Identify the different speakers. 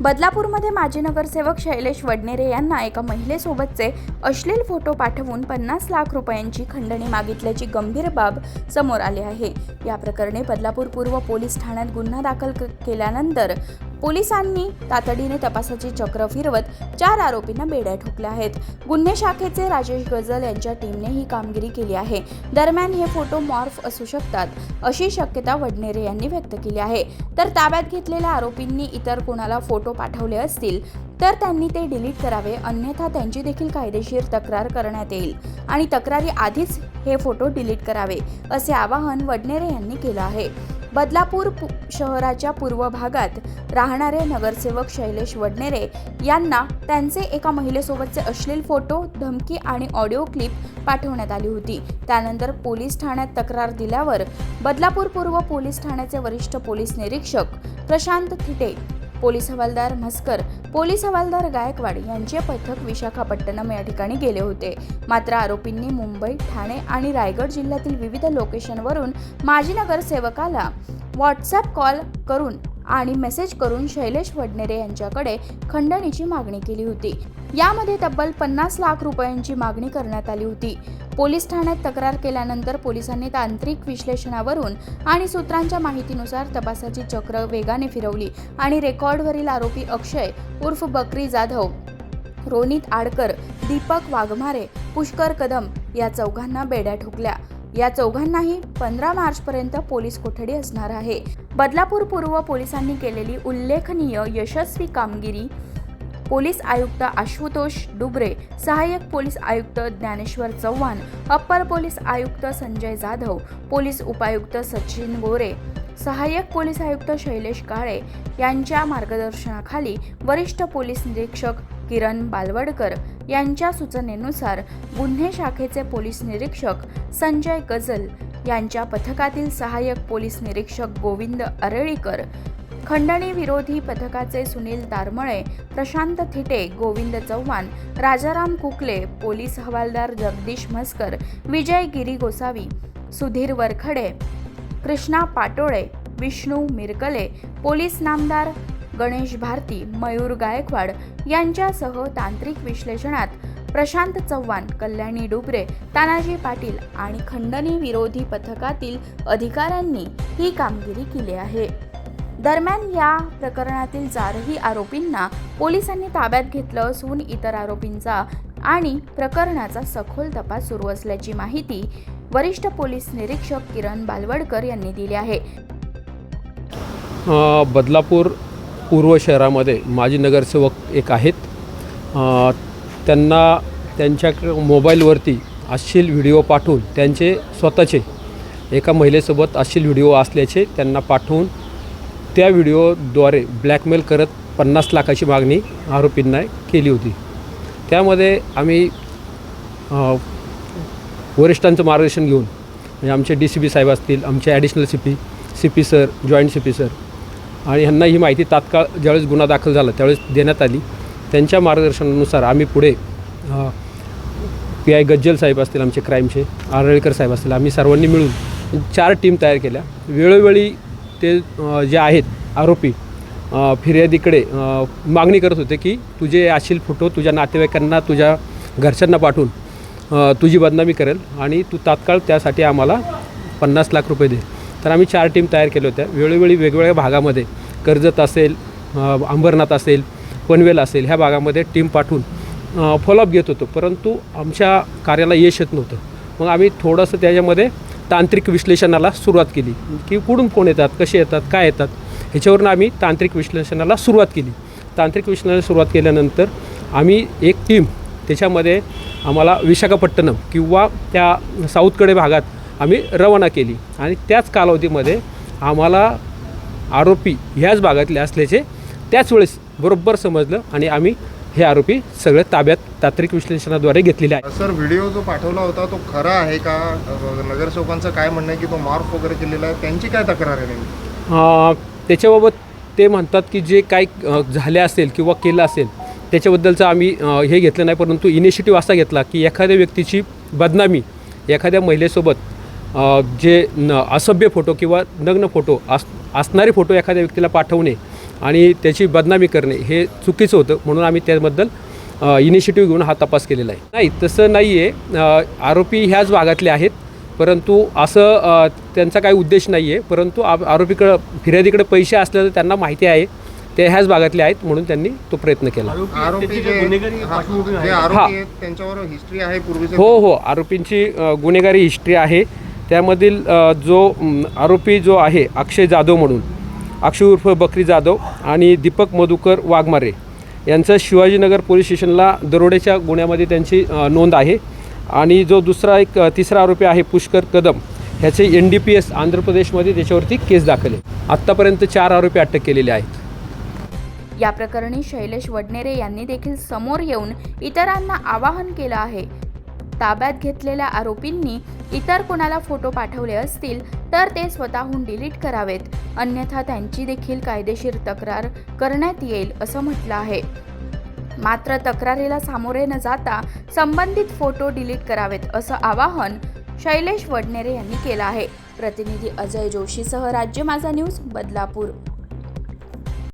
Speaker 1: बदलापूरमध्ये माजी नगरसेवक शैलेश वडनेरे यांना एका महिलेसोबतचे अश्लील फोटो पाठवून पन्नास लाख रुपयांची खंडणी मागितल्याची गंभीर बाब समोर आली आहे. या प्रकरणी बदलापूर पूर्व पोलीस ठाण्यात गुन्हा दाखल क- केल्यानंतर पोलिसांनी तातडीने तपासाची चक्र फिरवत चार आरोपींना बेड्या ठोकल्या आहेत. गुन्हे शाखेचे राजेश गजल यांच्या टीमने ही कामगिरी केली आहे. दरम्यान हे फोटो मॉर्फ असू शकतात अशी शक्यता वडनेरे यांनी व्यक्त केली आहे. तर ताब्यात घेतलेल्या आरोपींनी इतर कोणाला फोटो पाठवले असतील तर त्यांनी ते डिलीट करावे अन्यथा त्यांची देखील कायदेशीर तक्रार करण्यात येईल. आणि तक्रारी आधीच हे फोटो डिलीट करावे असे आवाहन वडनेरे यांनी केलं आहे. बदलापूर पु- शहराच्या पूर्व भागात राहणारे नगरसेवक शैलेश वडनेरे यांना त्यांचे एका महिलेसोबतचे अश्लील फोटो धमकी आणि ऑडिओ क्लिप पाठवण्यात आली होती. त्यानंतर पोलीस ठाण्यात तक्रार दिल्यावर बदलापूर पूर्व पोलीस ठाण्याचे वरिष्ठ पोलीस निरीक्षक प्रशांत थिटे पोलीस हवालदार म्हस्कर पोलीस हवालदार गायकवाड यांचे पथक विशाखापट्टणम या ठिकाणी गेले होते. मात्र आरोपींनी मुंबई ठाणे आणि रायगड जिल्ह्यातील विविध लोकेशनवरून माजी नगरसेवकाला व्हॉट्सॲप कॉल करून आणि मेसेज करून शैलेश वडनेरे यांच्याकडे खंडणीची मागणी केली होती. यामध्ये तब्बल पन्नास लाख रुपयांची मागणी करण्यात आली होती. पोलीस ठाण्यात तक्रार केल्यानंतर पोलिसांनी तांत्रिक विश्लेषणावरून आणि सूत्रांच्या माहितीनुसार तपासाची चक्र वेगाने फिरवली आणि रेकॉर्डवरील आरोपी अक्षय उर्फ बकरी जाधव रोनित आडकर दीपक वाघमारे पुष्कर कदम या चौघांना बेड्या ठोकल्या. या चौघांनाही पंधरा मार्चपर्यंत पोलीस कोठडी असणार आहे. बदलापूर पूर्व पोलिसांनी केलेली उल्लेखनीय यशस्वी कामगिरी पोलीस आयुक्त आशुतोष डुबरे सहाय्यक पोलीस आयुक्त ज्ञानेश्वर चव्हाण अप्पर पोलीस आयुक्त संजय जाधव पोलीस उपायुक्त सचिन गोरे सहाय्यक पोलीस आयुक्त शैलेश काळे यांच्या मार्गदर्शनाखाली वरिष्ठ पोलीस निरीक्षक किरण बालवडकर यांच्या सूचनेनुसार गुन्हे शाखेचे पोलीस निरीक्षक संजय गजल यांच्या पथकातील सहाय्यक पोलीस निरीक्षक गोविंद अरळीकर खंडणी विरोधी पथकाचे सुनील तारमळे प्रशांत थिटे गोविंद चव्हाण राजाराम कुकले पोलीस हवालदार जगदीश म्हस्कर विजय गिरी गोसावी सुधीर वरखडे कृष्णा पाटोळे विष्णू मिरकले पोलीस नामदार गणेश भारती मयूर गायकवाड यांच्यासह तांत्रिक विश्लेषणात प्रशांत चव्हाण कल्याणी डुबरे तानाजी पाटील आणि खंडणी विरोधी पथकातील अधिकाऱ्यांनी ही कामगिरी केली आहे. दरम्यान या प्रकरणातील चारही आरोपींना पोलिसांनी ताब्यात घेतलं असून इतर आरोपींचा आणि प्रकरणाचा सखोल तपास सुरू असल्याची माहिती वरिष्ठ पोलीस निरीक्षक किरण बालवडकर यांनी दिली आहे.
Speaker 2: बदलापूर पूर्व शहरामध्ये माजी नगरसेवक एक आहेत. त्यांना त्यांच्या मोबाईलवरती अश्लील व्हिडिओ पाठवून त्यांचे स्वतःचे एका महिलेसोबत अश्लील व्हिडिओ असल्याचे त्यांना पाठवून त्या व्हिडिओद्वारे ब्लॅकमेल करत पन्नास लाखाची मागणी आरोपींना केली होती. त्यामध्ये आम्ही वरिष्ठांचं मार्गदर्शन घेऊन म्हणजे आमचे डी सी पी साहेब असतील आमचे additional C P C P sir joint C P sir आणि ह्यांना ही माहिती तात्काळ ज्यावेळेस गुन्हा दाखल झाला त्यावेळेस देण्यात आली. त्यांच्या मार्गदर्शनानुसार आम्ही पुढे पी आय गज्जल साहेब असतील आमचे क्राईमचे आरळीकर साहेब असतील आम्ही सर्वांनी मिळून चार टीम तयार केल्या. वेळोवेळी ते जे आहेत आरोपी फिर्यादीकडे मागणी करत होते की तुझे असेल फोटो तुझ्या नातेवाईकांना तुझ्या घरच्यांना पाठवून तुझी बदनामी करेल आणि तू तात्काळ त्यासाठी आम्हाला पन्नास लाख रुपये दे. तर आम्ही चार टीम तयार केल्या होत्या. वेळोवेळी वेगवेगळ्या भागामध्ये कर्जत असेल अंबरनाथ असेल पनवेल असेल ह्या भागामध्ये टीम पाठवून फॉलोअप घेत होतो. परंतु आमच्या कार्याला यश येत नव्हतं. मग आम्ही थोडंसं त्याच्यामध्ये तांत्रिक विश्लेषणाला सुरुवात केली. की कुठून कोण येतात कसे येतात काय येतात ह्याच्यावरून आम्ही तांत्रिक विश्लेषणाला सुरुवात केली. तांत्रिक विश्लेषणाला सुरुवात केल्यानंतर आम्ही एक टीम त्याच्यामध्ये आम्हाला विशाखापट्टणम किंवा त्या साऊथकडे भागात आम्ही रवाना केली. आणि त्याच कालावधीमध्ये आम्हाला आरोपी ह्याच भागातले असल्याचे त्याच वेळेस बरोबर समजलं आणि आम्ही हे आरोपी सगळे ताब्यात तांत्रिक विश्लेषणाद्वारे घेतलेले आहे
Speaker 3: सर व्हिडिओ जो पाठवला होता तो खरा आहे का? नगरसेवकांचं काय म्हणणं आहे की तो मार्फ वगैरे केलेला आहे? त्यांची काय तक्रार आहे
Speaker 2: त्याच्याबाबत ते म्हणतात की जे काय झाले असेल किंवा केलं असेल त्याच्याबद्दलचं आम्ही हे घेतलं नाही परंतु इनिशिएटिव्ह असा घेतला की एखाद्या व्यक्तीची बदनामी एखाद्या महिलेसोबत जे न असभ्य फोटो किंवा नग्न फोटो अस असणारे फोटो एखाद्या व्यक्तीला पाठवणे आणि त्याची बदनामी करणे हे चुकीचं होतं म्हणून आम्ही त्याबद्दल इनिशिएटिव्ह घेऊन हा तपास केलेला आहे. नाही तसं नाही आहे आरोपी ह्याच भागातले आहेत. परंतु असं त्यांचा काही उद्देश नाही आहे परंतु आ आरोपीकडं फिर्यादीकडे पैसे असल्याचं त्यांना माहिती आहे. ते ह्याच भागातले आहेत म्हणून त्यांनी तो प्रयत्न केला.
Speaker 3: हा,
Speaker 2: हो. हो आरोपींची गुन्हेगारी हिस्ट्री आहे. त्यामधील जो आरोपी जो आहे अक्षय जाधव म्हणून अक्षय उर्फ बकरी जाधव आणि दीपक मधुकर वाघमारे यांचं शिवाजीनगर पोलीस स्टेशनला दरोड्याच्या गुन्ह्यामध्ये त्यांची नोंद आहे. आणि जो दुसरा एक तिसरा आरोपी आहे पुष्कर कदम ह्याचे N D P S Andhra प्रदेशमध्ये त्याच्यावरती केस दाखल आहे. आत्तापर्यंत चार आरोपी अटक केलेले आहेत.
Speaker 1: या प्रकरणी शैलेश वडनेरे यांनी देखील समोर येऊन इतरांना आवाहन केलं आहे. ताब्यात घेतलेल्या आरोपींनी इतर कोणाला फोटो पाठवले असतील तर ते स्वतःहून डिलीट करावेत. अन्यथा त्यांची देखील कायदेशीर तक्रार करण्यात येईल असं म्हटलं आहे. मात्र तक्रारीला सामोरे न जाता संबंधित फोटो डिलीट करावेत असं आवाहन शैलेश वडनेरे यांनी केलं आहे. प्रतिनिधी अजय जोशीसह राज्य माझा न्यूज बदलापूर.